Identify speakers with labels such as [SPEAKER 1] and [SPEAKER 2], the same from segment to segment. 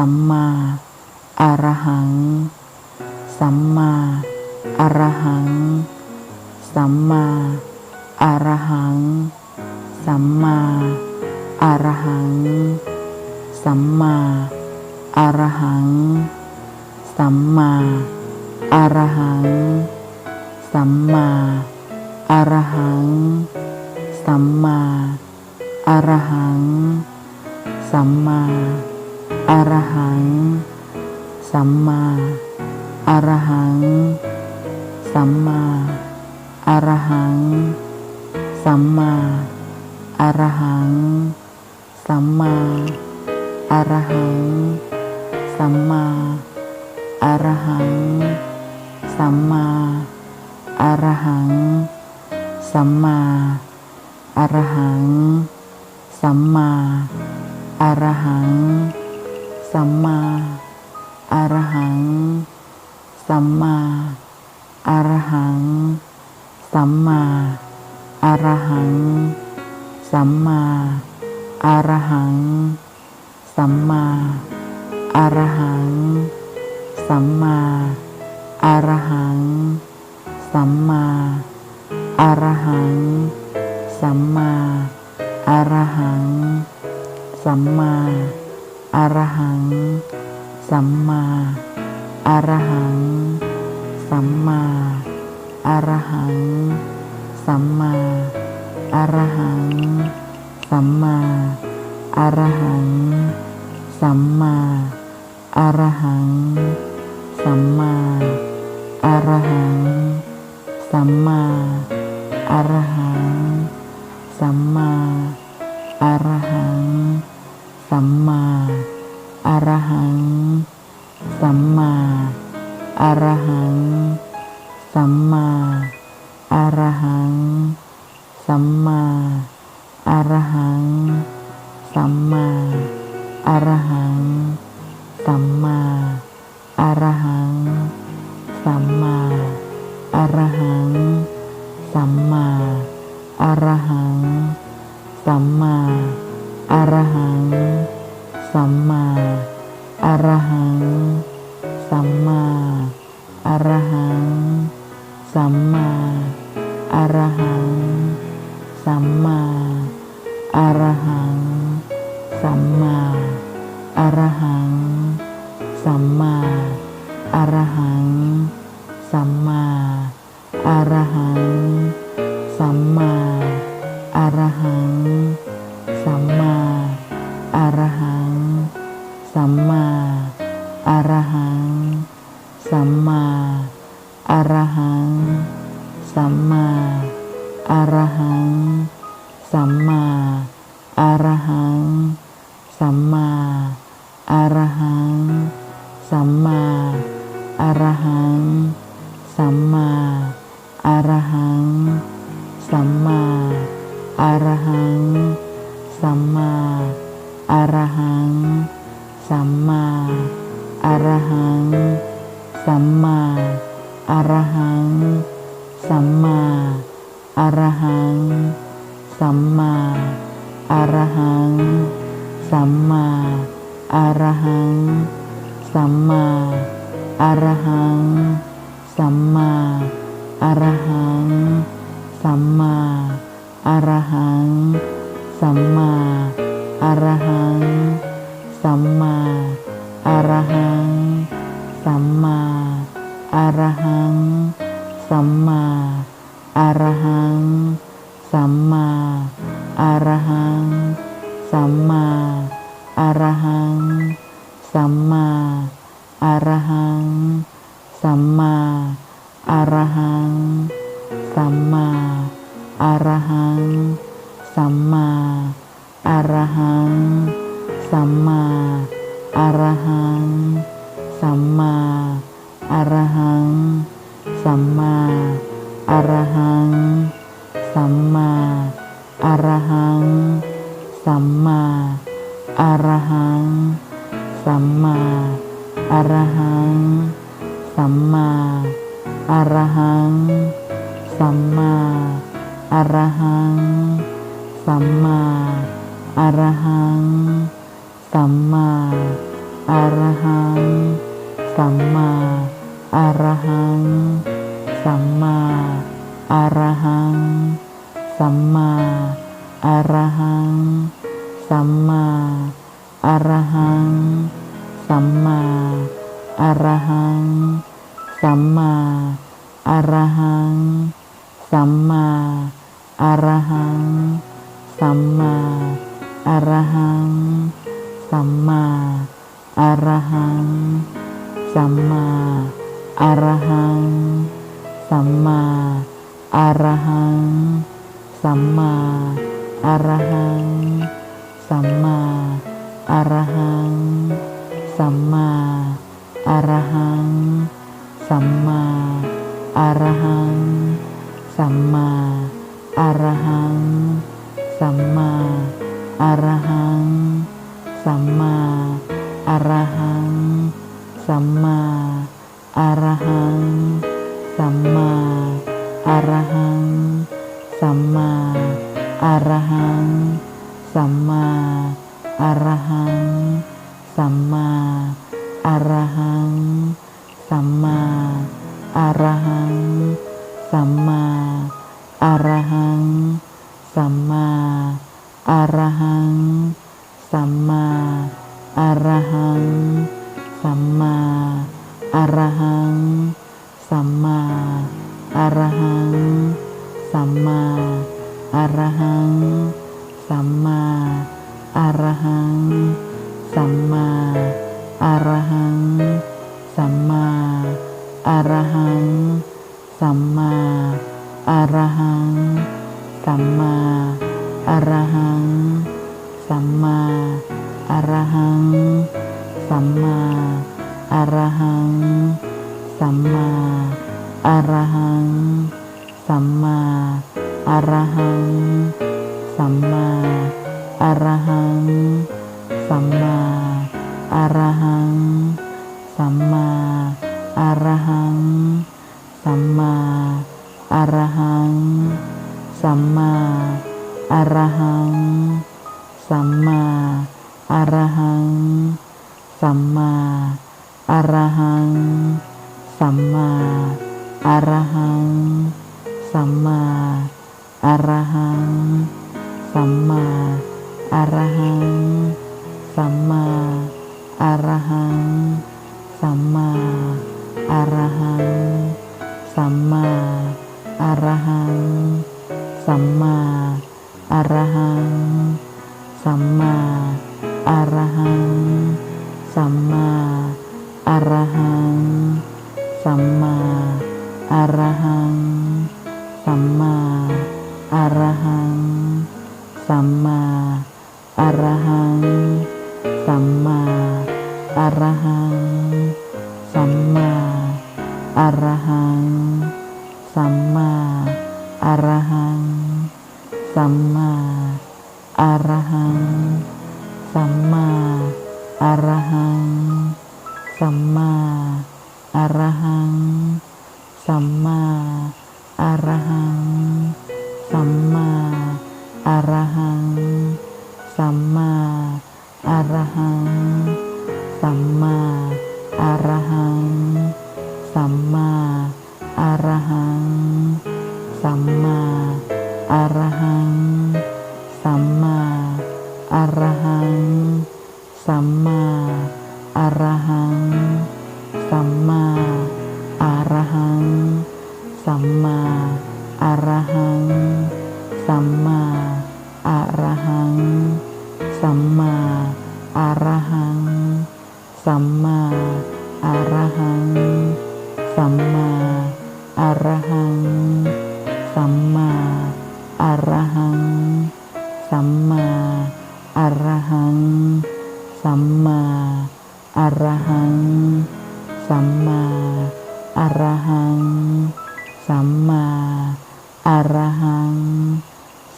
[SPEAKER 1] สัมมาอรหัง สัมมาอรหัง สัมมาอรหัง สัมมาอรหัง สัมมาอรหัง สัมมาอรหัง สัมมาอรหัง สัมมาอรหัง สัมมา อรหัง สัมมา อรหัง สัมมา อรหัง สัมมา อรหัง สัมมา อรหัง สัมมา อรหัง สัมมา อรหัง สัมมา อรหัง สัมมา อรหัง สัมมาอรหัง สัมมาอรหัง สัมมาอรหัง สัมมาอรหัง สัมมาอรหัง สัมมาอรหัง สัมมาอรหัง สัมมาอรหัง สัมมา อรหัง สัมมา อรหัง สัมมา อรหัง สัมมา อรหัง สัมมา อรหัง สัมมา อรหัง สัมมา อรหัง สัมมา อรหัง สัมมา อรหัง สัมมาอรหัง สัมมาอรหัง สัมมาอรหัง สัมมาอรหัง สัมมาอรหัง สัมมาอรหัง สัมมาอรหัง สัมมาอรหัง สัมมา อรหัง สัมมาอรหัง สัม รหัง สัมมาอรหัง สัมมาอรหัง สัมมาอรหัง สัมมาอรหัง สัมมาอรหัง สัมมาอรหัง สัมมาอรหัง สัมมาอรหัง สัมมา อรหัง สัมมา อรหัง สัมมา อรหัง สัมมา อรหัง สัมมา อรหัง สัมมา อรหัง สัมมา อรหัง สัมมา อรหัง สัมมา อรหัง สัมมา อรหัง สัมมาอรหัง สัมมาอรหัง สัมมาอรหัง สัมมาอรหัง สัมมาอรหัง สัมมาอรหัง สัมมาอรหัง สัมมาอรหัง สัมมา อรหัง สัมมาอรหัง สัมมาอรหัง สัมมาอรหัง สัมมาอรหัง อรหัง สัมมาอรหัง สัมมาอรหัง สัมมาอรหัง สัมมาอรหัง สัมมาอรหัง สัมมาอรหัง สัมมาอรหัง สัมมาอรหัง สัมมา อรหัง สัมมาอรหัง สัมมาอรหัง สัมมาอรหัง สัมมาอรหัง สัมมาอรหัง สัมมาอรหัง สัมมาอรหัง สัมมาอรหัง สัมมา อรหัง สัมมา อรหัง สัมมา อรหัง สัมมา อรหัง สัมมา อรหัง สัมมา อรหัง สัมมา อรหัง สัมมา อรหัง สัมมา อรหัง สัมมา อรหัง สัมมาอรหัง สัมมาอรหัง สัมมาอรหัง สัมมาอรหัง สัมมาอรหัง สัมมาอรหัง สัมมาอรหัง สัมมาอรหัง สัมมา อรหัง สัมมา อรหัง สัมมา อรหัง สัมมา อรหัง สัมมา อรหัง สัมมา อรหัง สัมมา อรหัง สัมมา อรหัง สัมมา อรหัง สัมมา อรหัง สัมมาอรหัง สัมมาอรหัง สัมมาอรหัง สัมมาอรหัง สัมมาอรหัง สัมมาอรหัง สัมมาอรหัง สัมมาอรหัง สัมมาอรหัง สัมมาอรหัง สัมมาอรหัง สัมมาอรหัง สัมมาอรหัง สัมมา มมาอรหังสัมมาอรหังสัมมาออรหัง สัมมาอรหัง สัมมาอรหัง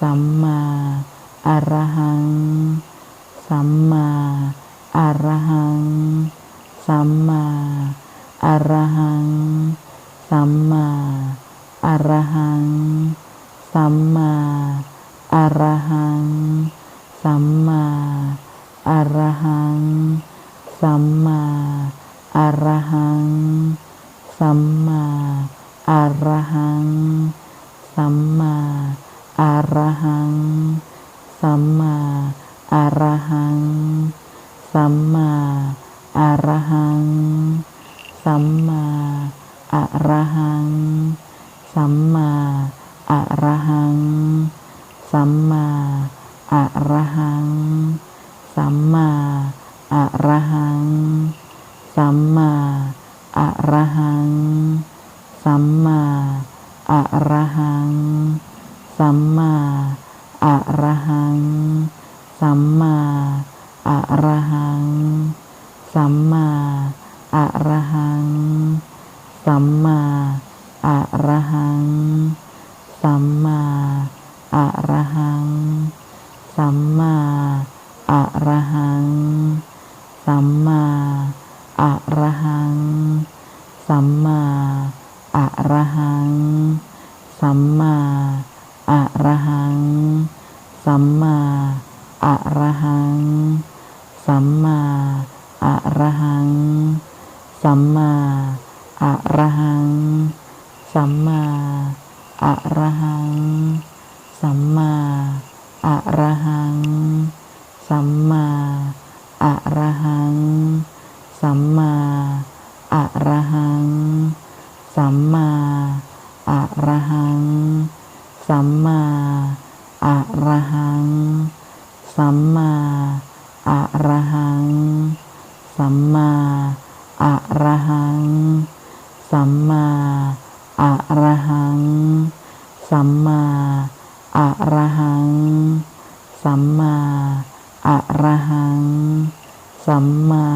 [SPEAKER 1] สัมมาอรหัง สัมมาอรหัง สัมมาอรหัง สัมมา อรหัง สัมมาอรหัง สัมมาอรหัง สัมมาอรหัง สัมมาอรหัง สัมมาอรหัง สัมมาอรหัง สัมมาอรหัง สัมมาอรหัง สัมมาอะระหัง สัมมาอะระหัง สัมมาอะระหัง สัมมาอะระหัง สัมมาอะระหัง สัมมาอะระหัง สัมมาอะระหัง สัมมาอะระหัง สัมมา อรหัง สัมมาอรหัง สัมมาอรหัง สัมมาอรหัง สัมมาอรหัง สัมมาอรหัง สัมมาอรหัง สัมมาอรหัง สัมมาอรหัง สัมมาอรหัง สัมมาอรหัง สัมมาอรหัง สัมมาอรหัง สัมมาอรหัง สัมมาอรหัง สัมมาอรหัง สัมมาอรหัง สัมมา อรหัง สัมมาอรหัง สัมมาอรหัง สัมมา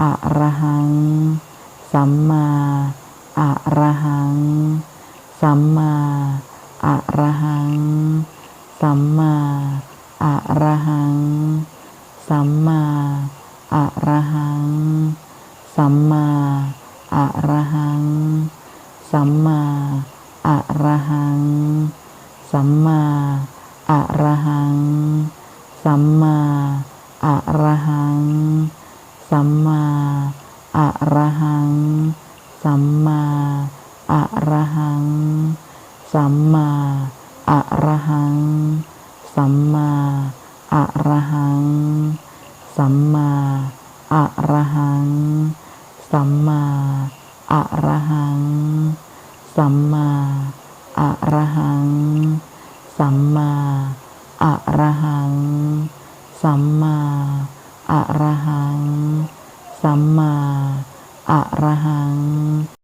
[SPEAKER 1] อรหัง สัมมาอรหัง สัมมาอรหัง สัมมาอรหัง สัมมาอรหัง สัมมาอรหัง สัมมาอรหัง สัมมาอรหัง สัมมาอรหัง สัมมาอรหัง สัมมาอรหัง สัมมาอรหัง สัมมาอรหัง สัมมาอรหัง สัมมา อรหัง สัมมาอรหัง สัมมาอรหัง สัมมาอรหัง สัมมาอรหัง